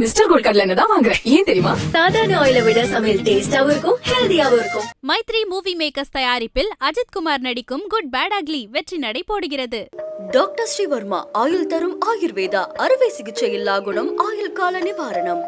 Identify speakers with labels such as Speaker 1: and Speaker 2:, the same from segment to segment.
Speaker 1: Mister gold கடல தான் வாங்குறேன் ஏன் தெரியுமா?
Speaker 2: சாதாரண ஆயில விட சமையல் டேஸ்டாவும் இருக்கும் ஹெல்தியாவும் இருக்கும்.
Speaker 3: மைத்ரி மூவி மேக்கர்ஸ் தயாரிப்பில் அஜித் குமார் நடிக்கும் குட் பேட் அக்லி வெற்றி நடை போடுகிறது.
Speaker 2: டாக்டர் ஸ்ரீவர்மா ஆயுள் தரும் ஆயுர்வேதா அறுவை சிகிச்சை இல்லா குணம் ஆயுள் கால நிவாரணம்.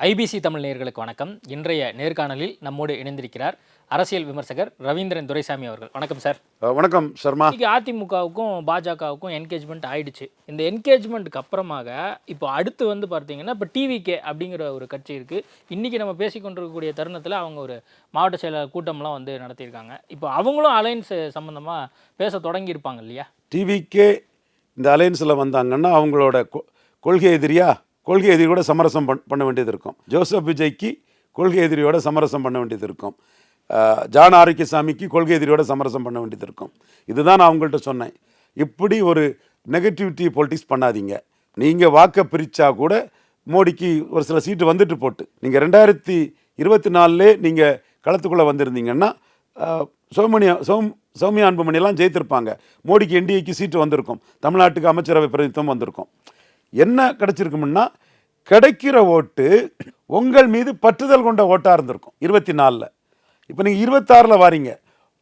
Speaker 4: ஐபிசி தமிழ் நேயர்களுக்கு வணக்கம். இன்றைய நேர்காணலில் நம்மோடு இணைந்திருக்கிறார் அரசியல் விமர்சகர் ரவீந்திரன் துரைசாமி அவர்கள். வணக்கம் சார்.
Speaker 5: வணக்கம் சர்மா.
Speaker 4: அதிமுகவுக்கும் பாஜகவுக்கும் என்கேஜ்மெண்ட் ஆயிடுச்சு. இந்த என்கேஜ்மெண்ட்டுக்கு அப்புறமாக இப்போ அடுத்து வந்து பார்த்தீங்கன்னா இப்போ டிவிகே அப்படிங்கிற ஒரு கட்சி இருக்குது இன்றைக்கி நம்ம பேசிக்கொண்டிருக்கக்கூடிய தருணத்தில் அவங்க ஒரு மாவட்ட செயலாளர் கூட்டம்லாம் வந்து நடத்தியிருக்காங்க. இப்போ அவங்களும் அலைன்ஸ் சம்மந்தமாக பேச தொடங்கியிருப்பாங்க இல்லையா?
Speaker 5: டிவிக்கே இந்த அலையன்ஸில் வந்தாங்கன்னா அவங்களோட கொ- கொள்கை எதிரியா? கொள்கை எதிரியோட சமரசம் பண் பண்ண வேண்டியது இருக்கும். ஜோசப் விஜய்க்கு கொள்கை எதிரியோட சமரசம் பண்ண வேண்டியது இருக்கும். ஜான் ஆரோக்கியசாமிக்கு கொள்கை எதிரியோட சமரசம் பண்ண வேண்டியது இருக்கும். இதுதான் நான் அவங்கள்ட்ட சொன்னேன். இப்படி ஒரு நெகட்டிவிட்டி பொலிட்டிக்ஸ் பண்ணாதீங்க. நீங்கள் வாக்கை பிரித்தா கூட மோடிக்கு ஒரு சில சீட்டு வந்துட்டு போட்டு நீங்கள் ரெண்டாயிரத்தி இருபத்தி நாலுலே நீங்கள் களத்துக்குள்ளே வந்திருந்தீங்கன்னா அஹ், சௌமணியா சௌம் சௌமியா அன்புமணியெல்லாம் ஜெயித்திருப்பாங்க. மோடிக்கு என்டிஏக்கு சீட்டு வந்திருக்கும். தமிழ்நாட்டுக்கு அமைச்சரவை பிரதித்தம் வந்திருக்கும். என்ன கிடைச்சிருக்கும்னா கிடைக்கிற ஓட்டு உங்கள் மீது பற்றுதல் கொண்ட ஓட்டாக இருந்திருக்கும் இருபத்தி நாலில் இப்போ நீங்கள் இருபத்தாறில் வாரீங்க.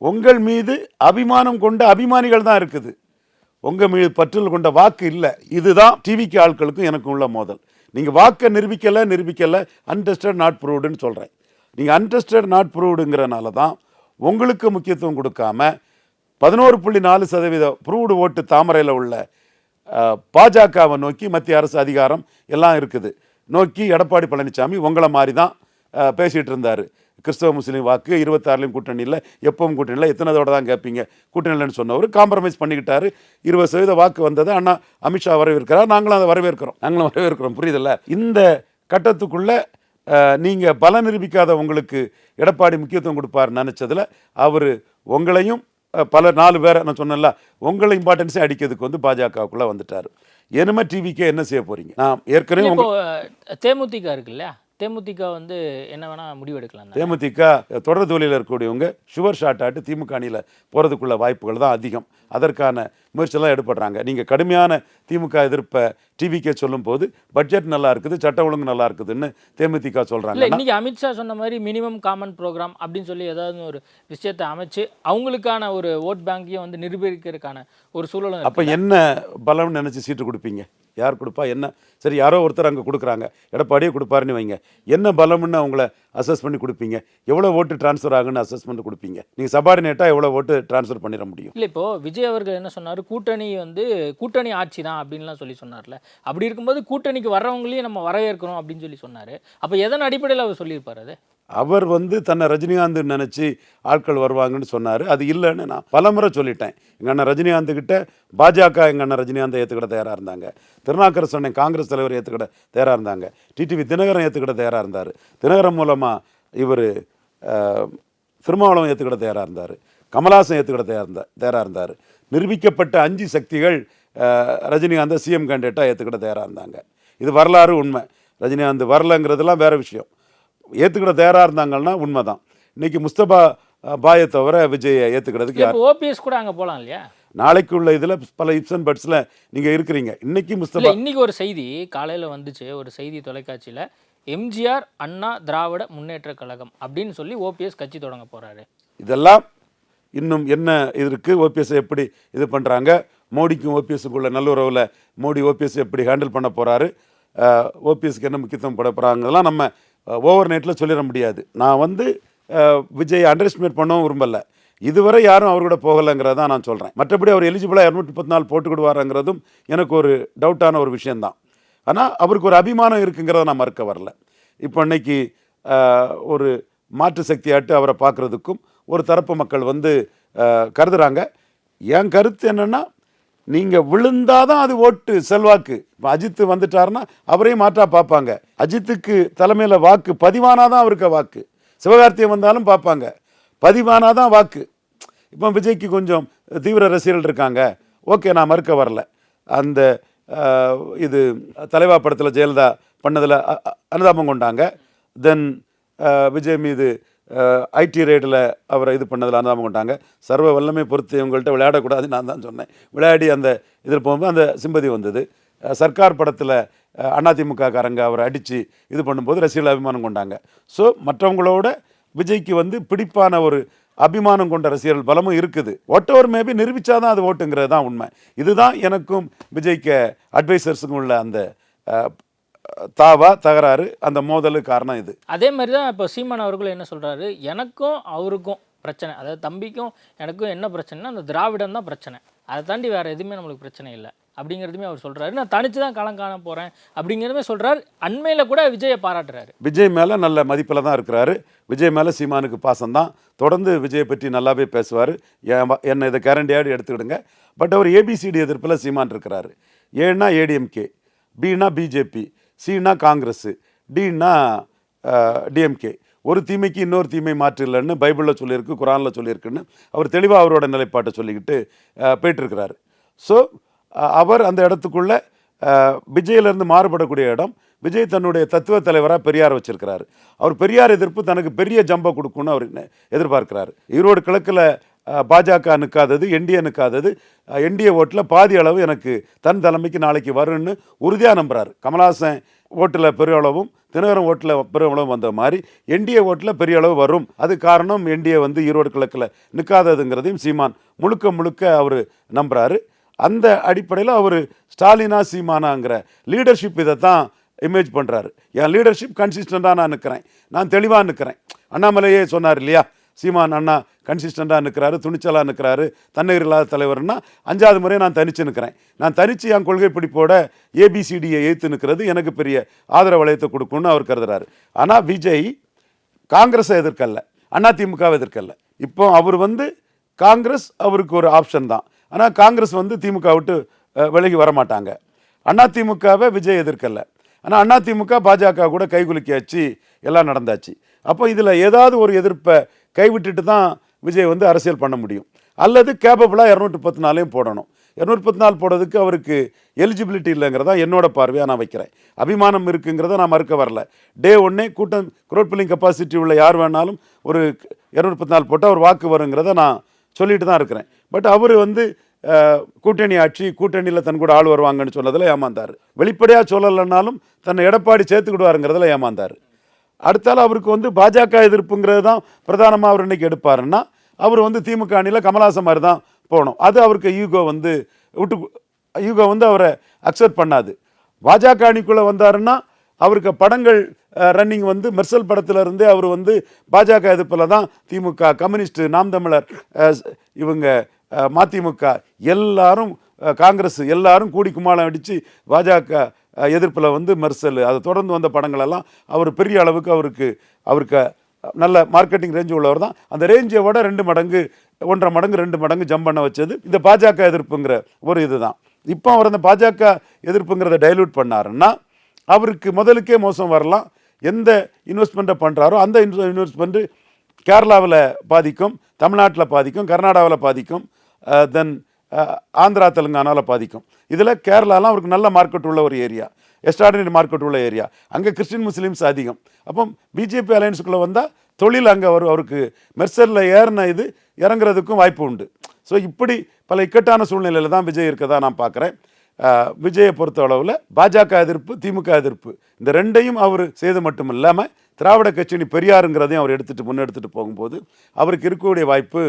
Speaker 5: உங்கள் மீது அபிமானம் கொண்ட அபிமானிகள் தான் இருக்குது. உங்கள் மீது பற்றுதல் கொண்ட வாக்கு இல்லை. இதுதான் டிவிக்கு ஆட்களுக்கும் எனக்கும் உள்ள மோதல். நீங்கள் வாக்கை நிரூபிக்கலை நிரூபிக்கலை அன்டெஸ்டட் நாட் ப்ரூவ்டுன்னு சொல்கிறேன் நீங்கள் அன்டெஸ்டட் நாட் ப்ரூவ்டுங்கிறனால தான் உங்களுக்கு முக்கியத்துவம் கொடுக்காம பதினோரு புள்ளி நாலு சதவீத ப்ரூவ்டு ஓட்டு தாமரையில் உள்ள பாஜகவை நோக்கி மத்திய அரசு அதிகாரம் எல்லாம் இருக்குது. நோக்கி எடப்பாடி பழனிசாமி உங்களை மாதிரி தான் பேசிகிட்டு இருந்தார். கிறிஸ்தவ முஸ்லீம் வாக்கு இருபத்தாறுலையும் கூட்டணி இல்லை எப்பவும் கூட்டணி இல்லை தான் கேட்பீங்க கூட்டணி இல்லைன்னு சொன்னவர் காம்ப்ரமைஸ் பண்ணிக்கிட்டாரு. இருபது சதவீத வாக்கு வந்தது அண்ணா அமித்ஷா வரவேற்கிறார்? நாங்களும் அதை வரவேற்கிறோம். நாங்களும் வரவேற்கிறோம் புரியுதில்ல? இந்த கட்டத்துக்குள்ளே நீங்கள் பலன் நிரூபிக்காத உங்களுக்கு எடப்பாடி முக்கியத்துவம் கொடுப்பார் நினச்சதில் அவர் உங்களையும் பல நாலு பேரை நான் சொன்னேன்ல உங்களை இம்பார்ட்டன்ஸே அடிக்கிறதுக்கு வந்து பாஜகவுக்குள்ள வந்துட்டார். என்னமே டிவிக்கே என்ன செய்ய போறீங்க? நான் ஏற்கனவே
Speaker 4: தேமுதிக இருக்கு இல்லையா தேமுதிக வந்து என்ன வேணால் முடிவெடுக்கலாம்?
Speaker 5: தேமுதிக தொடர் தொழிலில் இருக்கக்கூடியவங்க ஷுவர் ஷாட் ஆட்டு திமுக அணியில் போகிறதுக்குள்ள வாய்ப்புகள் தான் அதிகம் அதற்கான முயற்சியெல்லாம் எடுப்படுறாங்க நீங்கள் கடுமையான திமுக எதிர்ப்பை டிவிக்கே சொல்லும்போது பட்ஜெட் நல்லா இருக்குது சட்ட ஒழுங்கு நல்லா இருக்குதுன்னு தேமுதிக சொல்கிறாங்க
Speaker 4: இன்னைக்கு அமித்ஷா சொன்ன மாதிரி மினிமம் காமன் ப்ரோக்ராம் அப்படின்னு சொல்லி ஏதாவது ஒரு விஷயத்தை அமைச்சு அவங்களுக்கான ஒரு ஓட் பேங்கையும் வந்து நிரூபிக்கிறதுக்கான ஒரு சூழலும்
Speaker 5: அப்போ. என்ன பலம்னு நினச்சி சீட்டு கொடுப்பீங்க யார் கொடுப்பா? என்ன? சரி யாரோ ஒருத்தர் அங்கே கொடுக்குறாங்க. எடப்பாடியே கொடுப்பாருன்னு வைங்க. என்ன பலம்னு அவங்கள அசஸ் பண்ணி கொடுப்பீங்க? எவ்வளோ ஓட்டு ட்ரான்ஸ்ஃபர் ஆகுன்னு அசஸ்மெண்ட் கொடுப்பீங்க? நீங்கள் சபார்டினேட்டாக எவ்வளோ ஓட்டு ட்ரான்ஸ்ஃபர் பண்ணிட முடியும்?
Speaker 4: இல்லை இப்போ விஜய் அவர்கள் என்ன சொன்னார்? கூட்டணி வந்து கூட்டணி ஆட்சி தான் அப்படின்லாம் சொல்லி சொன்னார்ல. அப்படி இருக்கும்போது கூட்டணிக்கு வர்றவங்களையும் நம்ம வரவேற்கிறோம் அப்படின்னு சொல்லி சொன்னார். அப்போ எதன் அடிப்படையில் அவர் சொல்லியிருப்பார் அது?
Speaker 5: அவர் வந்து தன்னை ரஜினிகாந்த் நினச்சி ஆட்கள் வருவாங்கன்னு சொன்னார். அது இல்லைன்னு நான் பலமுறை சொல்லிட்டேன். எங்கள் அண்ணன் ரஜினிகாந்த் கிட்டே பாஜக எங்கள் அண்ணன் ரஜினிகாந்தை ஏற்றுக்கிட தயாராக இருந்தாங்க. திருநாக்கரசு காங்கிரஸ் தலைவர் ஏற்றுக்கிட தயாராக இருந்தாங்க. டிடிவி தினகரன் ஏற்றுக்கிட தயாராக இருந்தார். தினகரன் மூலமாக இவர் திருமாவளவன் ஏற்றுக்கிட தயாராக இருந்தார். கமலாசன் ஏற்றுக்கிட தயாராக இருந்தார் தயாராக இருந்தார். நிரூபிக்கப்பட்ட அஞ்சு சக்திகள் ரஜினிகாந்த் ரஜினிகாந்தை சிஎம் கேண்டிடேட்டாக ஏற்றுக்கிட தயாராக இருந்தாங்க. இது வரலாறு உண்மை. ரஜினிகாந்த் வரலங்கிறதுலாம் வேறு விஷயம். ஏற்றுக்கிட தயாராக இருந்தாங்கன்னா உண்மைதான். இன்னைக்கு முஸ்தபா அஹ், பாயை தவிர விஜயை ஏற்றுக்கிறதுக்கு
Speaker 4: ஓபிஎஸ் கூட அங்க போலாம் இல்லையா?
Speaker 5: நாளைக்கு உள்ள இதில் பல இப்சன் பட்ஸில் நீங்கள் இருக்கிறீங்க. இன்னைக்கு முஸ்தபா
Speaker 4: இன்னைக்கு ஒரு செய்தி காலையில வந்துச்சு. ஒரு செய்தி தொலைக்காட்சியில எம்ஜிஆர் அண்ணா திராவிட முன்னேற்ற கழகம் அப்படின்னு சொல்லி ஓபிஎஸ் கட்சி தொடங்க போறாரு.
Speaker 5: இதெல்லாம் இன்னும் என்ன இது இருக்குது ஓபிஎஸ் எப்படி இது பண்ணுறாங்க மோடிக்கும் ஓபிஎஸ்க்குள்ள நல்லுறவில் மோடி ஓபிஎஸ் எப்படி ஹேண்டில் பண்ண போகிறாரு ஓபிஎஸ்க்கு என்ன முக்கியத்துவம் பட போகிறாங்கலாம் நம்ம ஓவர் நைட்டில் சொல்லிட முடியாது. நான் வந்து விஜய் அண்டர் எஸ்டிமேட் பண்ணவும் விரும்பல. இதுவரை யாரும் அவர் கூட போகலைங்கிறத நான் சொல்கிறேன் மற்றபடி அவர் எலிஜிபிளாக இரநூத்தி முப்பத்தி நாலு போட்டுக்கிடுவாருங்கிறதும் எனக்கு ஒரு டவுட்டான ஒரு விஷயந்தான் ஆனால் அவருக்கு ஒரு அபிமானம் இருக்குங்கிறத நான் மறுக்க வரல. இப்போ இன்னைக்கு ஒரு மாற்று சக்தியாட்டு அவரை பார்க்குறதுக்கும் ஒரு தரப்பு மக்கள் வந்து கருதுகிறாங்க என் கருத்து என்னென்னா நீங்கள் விழுந்தாதான் அது ஓட்டு செல்வாக்கு. இப்போ அஜித்து வந்துட்டாருன்னா அவரையும் மாற்றா பார்ப்பாங்க. அஜித்துக்கு தலைமையில் வாக்கு பதிவானாதான் அவருக்கு வாக்கு. சிவகார்த்தியம் வந்தாலும் பார்ப்பாங்க. பதிவானாதான் வாக்கு. இப்போ விஜய்க்கு கொஞ்சம் தீவிர ரசிகர்கள் இருக்காங்க. ஓகே நான் மறுக்க வரல. அந்த இது தலைவா படத்தில் ஜெயலலிதா பண்ணதில் அனுதாபம் கொண்டாங்க. தென் விஜய் மீது ஐடி ரேட்டில் அவரை இது பண்ணதில் அனுதாபம் கொண்டாங்க. சர்வ வல்லமை பொறுத்து இவங்கள்ட்ட விளையாடக்கூடாதுன்னு நான் தான் சொன்னேன். விளையாடி அந்த இதில் போகும்போது அந்த சிம்பதி வந்தது. சர்க்கார் படத்தில் அதிமுக காரங்க அவரை அடித்து இது பண்ணும்போது ரசிகர்கள் அபிமானம் கொண்டாங்க. ஸோ மற்றவங்களோட விஜய்க்கு வந்து பிடிப்பான ஒரு அபிமானம் கொண்ட ரசிகர்கள் பலமும் இருக்குது. ஒட் ஓவர் மேபி நிரூபிச்சாதான் அது ஓட்டுங்கிறது தான் உண்மை. இதுதான் எனக்கும் விஜய்க்கு அட்வைசர்ஸுக்கும் உள்ள அந்த தாவா தகராறு அந்த மோதலு காரணம் இது.
Speaker 4: அதே மாதிரி தான் இப்போ சீமான் அவர்களும் என்ன சொல்றாரு? எனக்கும் அவருக்கும் பிரச்சனை. அதாவது தம்பிக்கும் எனக்கும் என்ன பிரச்சனைனா அந்த திராவிடம் தான் பிரச்சனை. அதை தாண்டி வேற எதுவுமே நம்மளுக்கு பிரச்சனை இல்லை. அப்படிங்கிறதுமே அவர் சொல்றாரு. நான் தனிச்சு தான் களம் காண போறேன் அப்படிங்கிறதுமே சொல்றாரு. அண்மையில கூட விஜயை பாராட்டுறாரு.
Speaker 5: விஜய் மேலே நல்ல மதிப்பில் தான் இருக்கிறாரு. விஜய் மேலே சீமானுக்கு பாசம் தான். தொடர்ந்து விஜயை பற்றி நல்லாவே பேசுவார். என்னை இதை கேரண்டியாடு எடுத்துக்கிடுங்க. பட் அவர் ஏபிசிடி எதிர்ப்பில் சீமான் இருக்கிறாரு. ஏன்னா ஏடிஎம்கே பின்னா பிஜேபி சின்னா காங்கிரஸ் டின்னா டிஎம்கே ஒரு தீமைக்கு இன்னொரு தீமை மாற்று இல்லைன்னு பைபிளில் சொல்லியிருக்கு குரானில் சொல்லியிருக்குன்னு அவர் தெளிவாக அவரோட நிலைப்பாட்டை சொல்லிக்கிட்டு அஹ், போயிட்டுருக்கிறாரு. ஸோ அவர் அந்த இடத்துக்குள்ளே விஜயிலேருந்து மாறுபடக்கூடிய இடம் விஜய் தன்னுடைய தத்துவ தலைவராக பெரியார் வச்சிருக்கிறாரு. அவர் பெரியார் எதிர்ப்பு தனக்கு பெரிய ஜம்பை கொடுக்கும்னு அவர் எதிர்பார்க்கிறார் எதிர்பார்க்கிறாரு. ஈரோடு கிழக்கில் பாஜக நிற்காதது என்டிஏ நிற்காதது என்டிஏ ஓட்டில் பாதி அளவு எனக்கு தன் தலைமைக்கு நாளைக்கு வரும்னு உறுதியாக நம்புறாரு. கமலாசன் ஓட்டில் பெரிய அளவும் தினகரன் ஓட்டில் பெரிய அளவும் வந்த மாதிரி என்டிஏ ஓட்டில் பெரிய அளவு வரும். அது காரணம் என்டிஏ வந்து ஈரோடு கிழக்கில் நிற்காததுங்கிறதையும் சீமான் முழுக்க முழுக்க அவர் நம்புகிறாரு அந்த அடிப்படையில் அவர் ஸ்டாலினா சீமானாங்கிற லீடர்ஷிப் இதை தான் இமேஜ் பண்ணுறாரு என் லீடர்ஷிப் கன்சிஸ்டண்ட்டாக நான் நிற்கிறேன் நான் தெளிவாக நிற்கிறேன் அண்ணாமலையே சொன்னார் இல்லையா? சீமான் அண்ணா கன்சிஸ்டண்ட்டாக நிற்கிறாரு துணிச்சலாக நிற்கிறாரு தன்னகர் இல்லாத தலைவர்னா அஞ்சாவது முறை நான் தனிச்சு நிற்கிறேன் நான் தனிச்சு என் கொள்கை பிடிப்போட ஏபிசிடியை ஏற்று நிற்கிறது எனக்கு பெரிய ஆதரவு வளையத்தை கொடுக்கும்னு அவர் கருதுறாரு. ஆனால் விஜய் காங்கிரஸை எதிர்க்கல்ல அதிமுகவை எதிர்க்கல்ல இப்போ அவர் வந்து காங்கிரஸ் அவருக்கு ஒரு ஆப்ஷன் தான். ஆனால் காங்கிரஸ் வந்து திமுக விட்டு விலகி வரமாட்டாங்க. அதிமுகவை விஜய் எதிர்க்கல்ல ஆனால் அதிமுக பாஜக கூட கைகுலுக்கியாச்சு எல்லாம் நடந்தாச்சு. அப்போ இதில் ஏதாவது ஒரு எதிர்ப்பை கைவிட்டுட்டு தான் விஜய் வந்து அரசியல் பண்ண முடியும். அல்லது கேப்பபிளாக இரநூற்றி பத்து நாளையும் போடணும். இரநூத்தி பத்து நாள் போடுறதுக்கு அவருக்கு எலிஜிபிலிட்டி இல்லைங்கிறதா என்னோட பார்வையாக நான் வைக்கிறேன். அபிமானம் இருக்குங்கிறத நான் மறுக்க வரல. டே ஒன்னே கூட்டம் குரோட் பில்லிங் கெப்பாசிட்டி உள்ள யார் வேணாலும் ஒரு இரநூத்தி பத்து நாள் போட்டால் அவர் வாக்கு வருங்கிறத நான் சொல்லிட்டு தான் இருக்கிறேன். பட் அவர் வந்து கூட்டணி ஆட்சி கூட்டணியில் தன் கூட ஆள் வருவாங்கன்னு சொன்னதில் ஏமாந்தார். வெளிப்படையாக சொல்லலைன்னாலும் தன்னை எடப்பாடி சேர்த்துக்கிடுவாருங்கிறதுல ஏமாந்தார். அடுத்தால அவருக்கு வந்து பாஜக எதிர்ப்புங்கிறது தான் பிரதானமாக அவர் இன்றைக்கி எடுப்பாருன்னா அவர் வந்து திமுக அணியில் கமலாசன் மாதிரி தான் போகணும். அது அவருக்கு யூகோ வந்து விட்டு யூகோ வந்து அவரை அக்செப்ட் பண்ணாது. பாஜக அணிக்குள்ளே வந்தாருன்னா அவருக்கு படங்கள் ரன்னிங் வந்து மெர்சல் படத்துலருந்தே அவர் வந்து பாஜக எதிர்ப்பில் தான் திமுக கம்யூனிஸ்ட் நாம் தமிழர் இவங்க மதிமுக எல்லாரும் காங்கிரஸ் எல்லாரும் கூடி கும்மாளம் அடித்து பாஜக எதிர்ப்பில் வந்து மெர்சல் அதை தொடர்ந்து வந்த படங்களெல்லாம் அவர் பெரிய அளவுக்கு அவருக்கு அவருக்கு நல்ல மார்க்கெட்டிங் ரேஞ்ச் உள்ளவர் தான். அந்த ரேஞ்சை விட ரெண்டு மடங்கு ஒன்றரை மடங்கு ரெண்டு மடங்கு ஜம்ப் பண்ண வச்சது. இந்த பாஜக எதிர்ப்புங்கிற ஒரு இதுதான் இப்போ அவர் அந்த பாஜக எதிர்ப்புங்கிறத டைல்யூட் பண்ணாருன்னா அவருக்கு முதலுக்கே மோசம் வரலாம். எந்த இன்வெஸ்ட்மெண்ட்டை பண்ணுறாரோ அந்த இன்வெஸ்ட்மெண்ட்டு கேரளாவில் பாதிக்கும் தமிழ்நாட்டில் பாதிக்கும் கர்நாடகாவில் பாதிக்கும் தென் ஆந்திரா தெலுங்கானாவில் பாதிக்கும். இதில் கேரளாலாம் அவருக்கு நல்ல மார்க்கெட் உள்ள ஒரு ஏரியா எஸ்டார்டினரி மார்க்கெட் உள்ள ஏரியா அங்கே கிறிஸ்டின் முஸ்லீம்ஸ் அதிகம். அப்போ பிஜேபி அலையன்ஸுக்குள்ளே வந்தால் தொழில் அங்கே வரும் அவருக்கு மெர்சரில் ஏறின இது இறங்குறதுக்கும் வாய்ப்பு உண்டு. ஸோ இப்படி பல இக்கட்டான சூழ்நிலையில் தான் விஜய் இருக்கதா நான் பார்க்குறேன் விஜயை பொறுத்த அளவில் பாஜக எதிர்ப்பு திமுக எதிர்ப்பு இந்த ரெண்டையும் அவர் செய்து மட்டும் இல்லாமல் திராவிட கட்சி பெரியாருங்கிறதையும் அவர் எடுத்துகிட்டு முன்னெடுத்துட்டு போகும்போது அவருக்கு இருக்கக்கூடிய வாய்ப்பு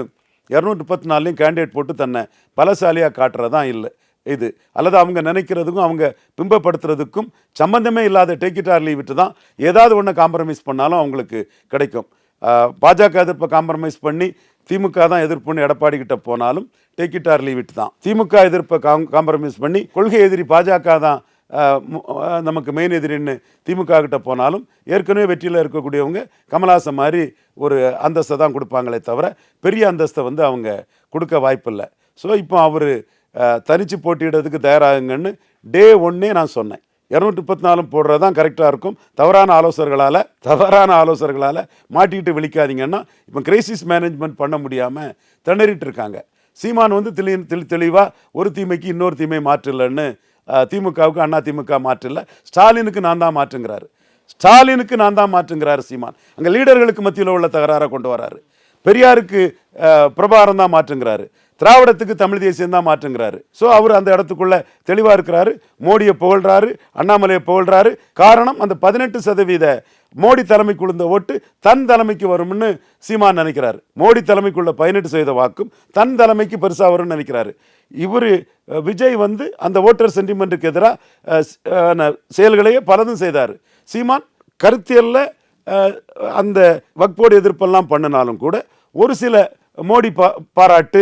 Speaker 5: இரநூத்தி முப்பத்தி நாலுலையும் கேண்டிடேட் போட்டு தன்னை பலசாலியாக காட்டுறதான் இல்லை. இது. அல்லது அவங்க நினைக்கிறதுக்கும் அவங்க பிம்பப்படுத்துறதுக்கும் சம்பந்தமே இல்லாத டேக்கிட்டார் விட்டு தான் ஏதாவது ஒன்று காம்ப்ரமைஸ் பண்ணாலும் அவங்களுக்கு கிடைக்கும். பாஜக எதிர்ப்பை காம்ப்ரமைஸ் பண்ணி திமுக தான் எதிர்ப்புன்னு எடப்பாடி கிட்ட போனாலும் டேக்கிட்டார் லீவ் விட்டு தான். திமுக எதிர்ப்பை காம் காம்ப்ரமைஸ் பண்ணி கொள்கை எதிரி பாஜக தான் நமக்கு மெயின் எதிரின்னு திமுக கிட்ட போனாலும் ஏற்கனவே வெற்றியில் இருக்கக்கூடியவங்க கமலஹாசன் மாதிரி ஒரு அந்தஸ்தை தான் கொடுப்பாங்களே தவிர பெரிய அந்தஸ்தை வந்து அவங்க கொடுக்க வாய்ப்பில்லை. ஸோ இப்போ அவர் தனிச்சு போட்டியிடுறதுக்கு தயாராகுங்கன்னு டே ஒன்னே நான் சொன்னேன். இரநூத்தி முப்பத்தி நாலு போடுறது தான் கரெக்டாக இருக்கும். தவறான ஆலோசகர்களால் தவறான ஆலோசகர்களால் மாட்டிக்கிட்டு விழிக்காதீங்கன்னா இப்போ கிரைசிஸ் மேனேஜ்மெண்ட் பண்ண முடியாமல் திணறிட்டு இருக்காங்க. சீமான் வந்து தெளி தெளி தெளிவாக ஒரு தீமைக்கு இன்னொரு தீமை மாற்றில்லைன்னு திமுகவுக்கு அண்ணா திமுக மாற்றில்லை ஸ்டாலினுக்கு நான் தான் மாற்றுங்கிறாரு. ஸ்டாலினுக்கு நான் தான் மாற்றுங்கிறாரு சீமான். அங்கே லீடர்களுக்கு மத்தியில் உள்ள தகராறை கொண்டு வராரு. பெரியாருக்கு பிரபாரம் தான் மாற்றுங்கிறாரு. திராவிடத்துக்கு தமிழ் தேசியம் தான் மாற்றுங்கிறாரு. ஸோ அவர் அந்த இடத்துக்குள்ள தெளிவாக இருக்கிறாரு. மோடியை புகழ்கிறாரு அண்ணாமலையை புகழ்கிறாரு காரணம் அந்த பதினெட்டு சதவீத மோடி தலைமைக்கு விழுந்த ஓட்டு தன் தலைமைக்கு வரும்னு சீமான் நினைக்கிறாரு. மோடி தலைமைக்குள்ள பதினெட்டு சதவீத வாக்கும் தன் தலைமைக்கு பெருசாக வரும்னு நினைக்கிறாரு. இவர் விஜய் வந்து அந்த ஓட்டர் சென்டிமெண்ட்டுக்கு எதிராக செயல்களையே பலதும் செய்தார். சீமான் கருத்தியல்ல அந்த வக்போடு எதிர்ப்பெல்லாம் பண்ணினாலும் கூட ஒரு சில மோடி பா பாராட்டு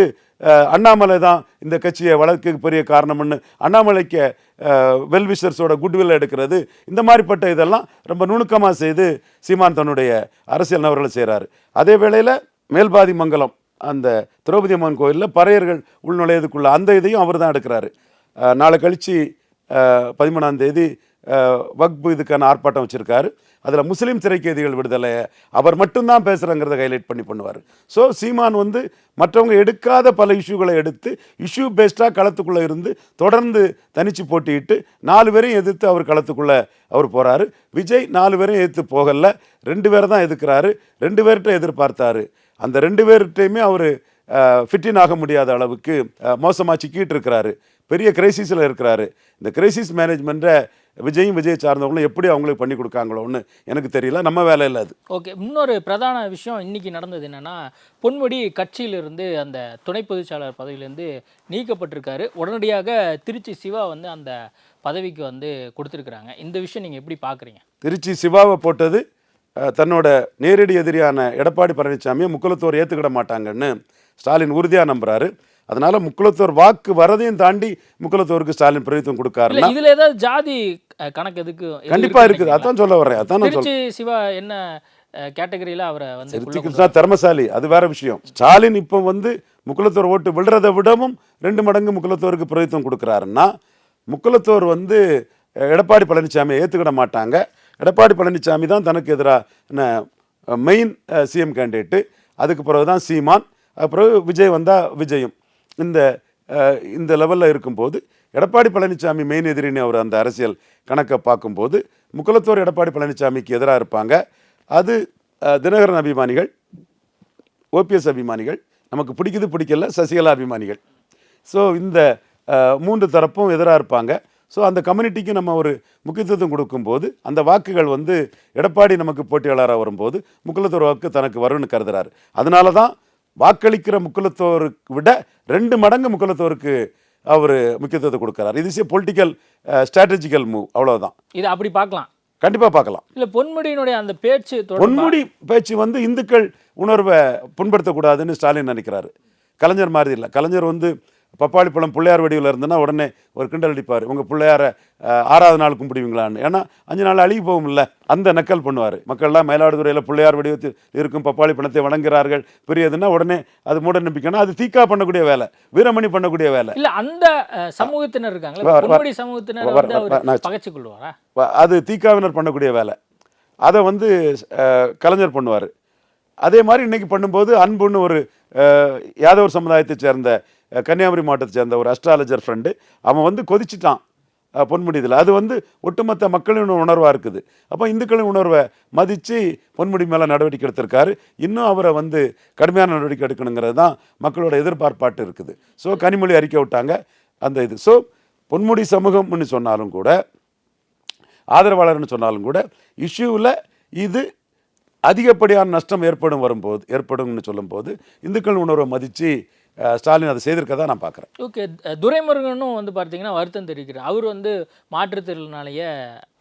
Speaker 5: அண்ணாமலை தான் இந்த கட்சியை வளர்க்க பெரிய காரணம்னு அண்ணாமலைக்கு வெல்விஷர்ஸோட குட்வில் எடுக்கிறது இந்த மாதிரிப்பட்ட இதெல்லாம் ரொம்ப நுணுக்கமாக செய்து சீமான் தன்னுடைய அரசியல் நபர்களை செய்கிறாரு அதே வேளையில் மேல்பாதி மங்கலம் அந்த திரௌபதி அம்மன் கோயிலில் பறையர்கள் உள்நுழையதுக்குள்ள அந்த இதையும் அவர் தான் எடுக்கிறாரு. நாளை கழித்து பதிமூணாம் தேதி வக்பு இதுக்கான ஆர்ப்பாட்டம் வச்சுருக்காரு. அதில் முஸ்லீம் சிறைக்கைதிகள் விடுதலை அவர் மட்டும்தான் பேசுகிறேங்கிறத ஹைலைட் பண்ணி பண்ணுவார். ஸோ சீமான் வந்து மற்றவங்க எடுக்காத பல இஷ்யூகளை எடுத்து இஷ்யூ பேஸ்டாக களத்துக்குள்ளே இருந்து தொடர்ந்து தனித்து போட்டியிட்டு நாலு பேரையும் எதிர்த்து அவர் களத்துக்குள்ளே அவர் போகிறாரு விஜய் நாலு பேரையும் எதிர்த்து போகலை. ரெண்டு பேரை தான் எதிர்க்கிறாரு. ரெண்டு பேர்கிட்ட எதிர்பார்த்தாரு. அந்த ரெண்டு பேர்கிட்டையுமே அவர் ஃபிட்டின் ஆக முடியாத அளவுக்கு மோசமாக சிக்கிட்டு இருக்கிறாரு பெரிய கிரைசிஸில் இருக்கிறாரு. இந்த கிரைசிஸ் மேனேஜ்மெண்ட்டை விஜயும் விஜய் சார்ந்தவங்களும் எப்படி அவங்களுக்கு பண்ணி கொடுக்காங்களோன்னு எனக்கு தெரியல. நம்ம வேலை இல்லை அது.
Speaker 4: ஓகே இன்னொரு பிரதான விஷயம் இன்னைக்கு நடந்தது என்னன்னா பொன்முடி கட்சியிலிருந்து அந்த துணை பொதுச்சாளர் பதவியிலேருந்து நீக்கப்பட்டிருக்காரு. உடனடியாக திருச்சி சிவா வந்து அந்த பதவிக்கு வந்து கொடுத்துருக்குறாங்க. இந்த விஷயம் நீங்கள் எப்படி பார்க்குறீங்க
Speaker 5: திருச்சி சிவாவை போட்டது தன்னோட நேரடி எதிரியான எடப்பாடி பழனிசாமியை முக்குலத்தோர் ஏற்றுக்கிட மாட்டாங்கன்னு ஸ்டாலின் உறுதியாக நம்புறாரு. அதனால முக்குலத்தோர் வாக்கு வரதையும் தாண்டி முக்குலத்தோருக்கு ஸ்டாலின் பிரதித்துவம்
Speaker 4: இல்ல
Speaker 5: கொடுக்காருன்னா
Speaker 4: இதுல ஏதாவது ஜாதி கணக்கு எதுக்கு எது
Speaker 5: கண்டிப்பா இருக்குது. அதான் சொல்ல வர்றேன். அதான் நான்
Speaker 4: சிவா என்ன கேட்டகரியில அவரை வந்து
Speaker 5: கிருஷ்ணா திறமசாலி. அது வேற விஷயம். ஸ்டாலின் இப்போ வந்து முக்குலத்தோர் ஓட்டு விழுறதை விடவும் ரெண்டு மடங்கு முக்குலத்தோருக்கு பிரதித்துவம் கொடுக்குறாருன்னா முக்குலத்தோர் வந்து எடப்பாடி பழனிசாமியை ஏற்றுக்கிட மாட்டாங்க. எடப்பாடி பழனிசாமி தான் தனக்கு எதிராக மெயின் சிஎம் கேண்டிடேட்டு அதுக்கு பிறகு தான் சீமான் அப்புறம் விஜய் வந்தால் விஜயும். இந்த இந்த லெவலில் இருக்கும்போது எடப்பாடி பழனிசாமி மெயின் எதிரின்னு அவர் அந்த அரசியல் கணக்கை பார்க்கும்போது முக்குலத்தோர் எடப்பாடி பழனிசாமிக்கு எதிராக இருப்பாங்க. அது தினகரன் அபிமானிகள் ஓபிஎஸ் அபிமானிகள் நமக்கு பிடிக்குது பிடிக்கல சசிகலா அபிமானிகள். ஸோ இந்த மூன்று தரப்பும் எதிராக இருப்பாங்க. ஸோ அந்த கம்யூனிட்டிக்கு நம்ம ஒரு முக்கியத்துவம் கொடுக்கும்போது அந்த வாக்குகள் வந்து எடப்பாடி நமக்கு போட்டியாளராக வரும்போது முக்குலத்தோர் வாக்கு தனக்கு வரும்னு கருதுறாரு. அதனால தான் வாக்களிக்கிற முக்குலத்தோருக்கு விட ரெண்டு மடங்கு முக்குலத்தோருக்கு அவர் முக்கியத்துவத்தை கொடுக்குறாரு. இது இஸ் பொலிட்டிக்கல் ஸ்ட்ராட்டஜிக்கல் மூவ் அவ்வளவுதான்.
Speaker 4: இது அப்படி பார்க்கலாம்.
Speaker 5: கண்டிப்பாக பார்க்கலாம்.
Speaker 4: இல்ல பொன்முடியினுடைய அந்த பேச்சு
Speaker 5: பொன்முடி பேச்சு வந்து இந்துக்கள் உணர்வை புண்படுத்தக்கூடாதுன்னு ஸ்டாலின் நினைக்கிறாரு. கலைஞர் மாதிரி இல்லை. கலைஞர் வந்து பப்பாளி பழம் பிள்ளையார் வடிவில் இருந்ததுன்னா உடனே ஒரு கிண்டல் அடிப்பார். உங்கள் பிள்ளையார ஆறாவது நாள் கும்பிடுவீங்களான்னு. ஏன்னா அஞ்சு நாள் அழுகி போகும்ல அந்த நக்கல் பண்ணுவார். மக்கள்லாம் மயிலாடுதுறையில் பிள்ளையார் வடிவத்தில் இருக்கும் பப்பாளி பழத்தை வணங்குகிறார்கள் பெரியதுன்னா உடனே அது மூட நம்பிக்கைன்னா அது தீக்கா பண்ணக்கூடிய வேலை வீரமணி பண்ணக்கூடிய வேலை.
Speaker 4: இல்ல அந்த சமூகத்தினர்
Speaker 5: வ- அது தீக்காவினர் பண்ணக்கூடிய வேலை. அதை வந்து கலைஞர் பண்ணுவார். அதே மாதிரி இன்னைக்கு பண்ணும்போது அன்புன்னு ஒரு யாதவர் சமுதாயத்தை சேர்ந்த கன்னியாகுமரி மாவட்டத்தை சேர்ந்த ஒரு அஸ்ட்ராலஜர் ஃப்ரெண்டு அவன் வந்து கொதிச்சிட்டான். பொன்முடி இதில் அது வந்து ஒட்டுமொத்த மக்களின் உணர்வாக இருக்குது. அப்போ இந்துக்களின் உணர்வை மதித்து பொன்முடி மேலே நடவடிக்கை எடுத்திருக்காரு. இன்னும் அவரை வந்து கடுமையான நடவடிக்கை எடுக்கணுங்கிறது தான் மக்களோட எதிர்பார்ப்பாட்டு இருக்குது. ஸோ கனிமொழி அறிக்கை விட்டாங்க அந்த இது. ஸோ பொன்முடி சமூகம்னு சொன்னாலும் கூட ஆதரவாளர்னு சொன்னாலும் கூட இஷ்யூவில் இது அதிகப்படியான நஷ்டம் ஏற்படும் வரும்போது ஏற்படும்னு சொல்லும்போது இந்துக்கள் உணர்வை மதித்து ஸ்டாலின் அதை செய்திருக்கதா நான் பார்க்குறேன்.
Speaker 4: ஓகே துரைமுருகனும் வந்து பார்த்தீங்கன்னா வருத்தம் தெரிவிக்கிறார். அவர் வந்து மாற்றுத்திறனாலேயே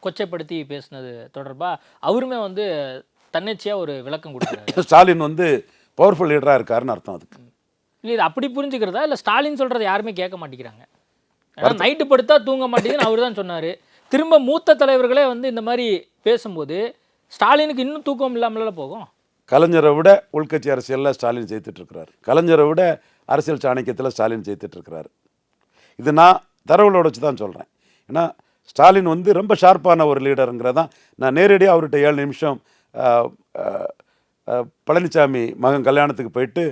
Speaker 4: கொச்சைப்படுத்தி பேசினது தொடர்பா அவருமே வந்து தன்னிச்சையாக ஒரு விளக்கம் கொடுக்குறாரு.
Speaker 5: ஸ்டாலின் வந்து பவர்ஃபுல் லீடராக இருக்காருன்னு அர்த்தம் அதுக்கு.
Speaker 4: இல்லை இது அப்படி புரிஞ்சுக்கிறதா? இல்லை ஸ்டாலின் சொல்கிறத யாருமே கேட்க மாட்டேங்கிறாங்க. நைட்டு படுத்தா தூங்க மாட்டேங்குதுன்னு அவர் தான் சொன்னார். திரும்ப மூத்த தலைவர்களே வந்து இந்த மாதிரி பேசும்போது ஸ்டாலினுக்கு இன்னும் தூக்கம் இல்லாமல போகும்?
Speaker 5: கலைஞரை விட உள்கட்சி அரசியலில் ஸ்டாலின் ஜெயித்துட்டு இருக்கிறார். கலைஞரை விட அரசியல் சாணக்கியத்தில் ஸ்டாலின் ஜெயித்துட்டு இருக்கிறார் இது நான் தரவுகளோட வச்சு தான் சொல்கிறேன் ஏன்னா ஸ்டாலின் வந்து ரொம்ப ஷார்ப்பான ஒரு லீடருங்கிறதான் நான் நேரடியாக அவர்கிட்ட ஏழு நிமிஷம் பழனிசாமி மகன் கல்யாணத்துக்கு போயிட்டு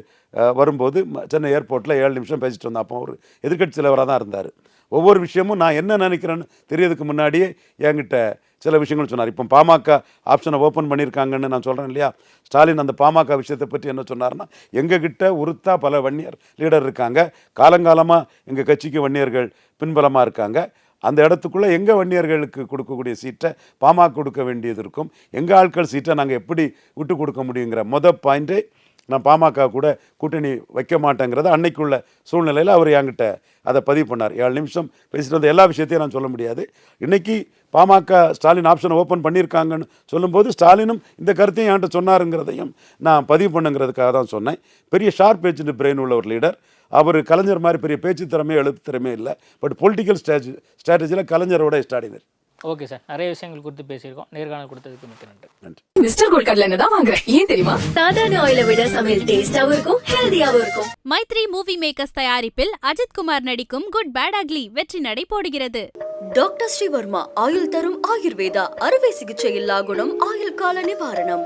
Speaker 5: வரும்போது சென்னை ஏர்போர்ட்டில் ஏழு நிமிஷம் பேசிட்டு வந்தோம் அப்போ ஒரு எதிர்க்கட்சி தலைவராக தான் இருந்தார். ஒவ்வொரு விஷயமும் நான் என்ன நினைக்கிறேன்னு தெரியறதுக்கு முன்னாடியே என்கிட்ட சில விஷயங்கள் சொன்னார். இப்போ பாமக ஆப்ஷனை ஓப்பன் பண்ணியிருக்காங்கன்னு நான் சொல்கிறேன் இல்லையா? ஸ்டாலின் அந்த பாமக விஷயத்தை பற்றி என்ன சொன்னார்னா எங்ககிட்ட உருத்தா பல வன்னியர் லீடர் இருக்காங்க. காலங்காலமாக எங்கள் கட்சிக்கு வன்னியர்கள் பின்பலமாக இருக்காங்க. அந்த இடத்துக்குள்ளே எங்கள் வன்னியர்களுக்கு கொடுக்கக்கூடிய சீட்டை பாமக கொடுக்க வேண்டியது இருக்கும். எங்கள் ஆட்கள் சீட்டை நாங்கள் எப்படி விட்டு கொடுக்க முடியுங்கிற மொதல் பாயிண்ட்டு நான் பாமக கூட கூட்டணி வைக்க மாட்டேங்கிறத அன்னைக்குள்ள சூழ்நிலையில் அவர் என்கிட்ட அதை பதிவு பண்ணார். ஏழு நிமிஷம் பேசிட்டு வந்த எல்லா விஷயத்தையும் நான் சொல்ல முடியாது. இன்றைக்கி பாமக ஸ்டாலின் ஆப்ஷனை ஓப்பன் பண்ணியிருக்காங்கன்னு சொல்லும்போது ஸ்டாலினும் இந்த கருத்தையும் என்கிட்ட சொன்னாருங்கிறதையும் நான் பதிவு பண்ணுங்கிறதுக்காக தான் சொன்னேன். பெரிய ஷார்ப் பேச்சு பிரெயின் உள்ள ஒரு லீடர் அவர் கலைஞர் மாதிரி பெரிய பேச்சு திறமையோ எழுத்து திறமையோ இல்லை. பட் பொலிட்டிக்கல் ஸ்ட்ராட்டஜி ஸ்ட்ராட்டஜியில் கலைஞரோட ஸ்டாலினர்
Speaker 4: ஓகே சார். நிறைய விஷயங்கள் குறித்து பேசியிருக்கோம். நேர்காணல் கொடுத்ததுக்கு மிக்க நன்றி.
Speaker 5: நன்றி.
Speaker 1: மிஸ்டர் கோல்ட் கடலை தான் வாங்குறேன் ஏன் தெரியுமா?
Speaker 6: சாதாரண ஆயில விட சமையல் டேஸ்டாவும் இருக்கும் ஹெல்தியாவும் இருக்கும்.
Speaker 3: மைத்ரி மூவி மேக்கர்ஸ் தயாரிப்பில் அஜித் குமார் நடிக்கும் குட் பேட் அக்லி வெற்றி நடை போடுகிறது.
Speaker 2: டாக்டர் ஸ்ரீவர்மா ஆயுள் தரும் ஆயுர்வேதா அறுவை சிகிச்சை இல்லா குணம் ஆயுள் கால நிவாரணம்.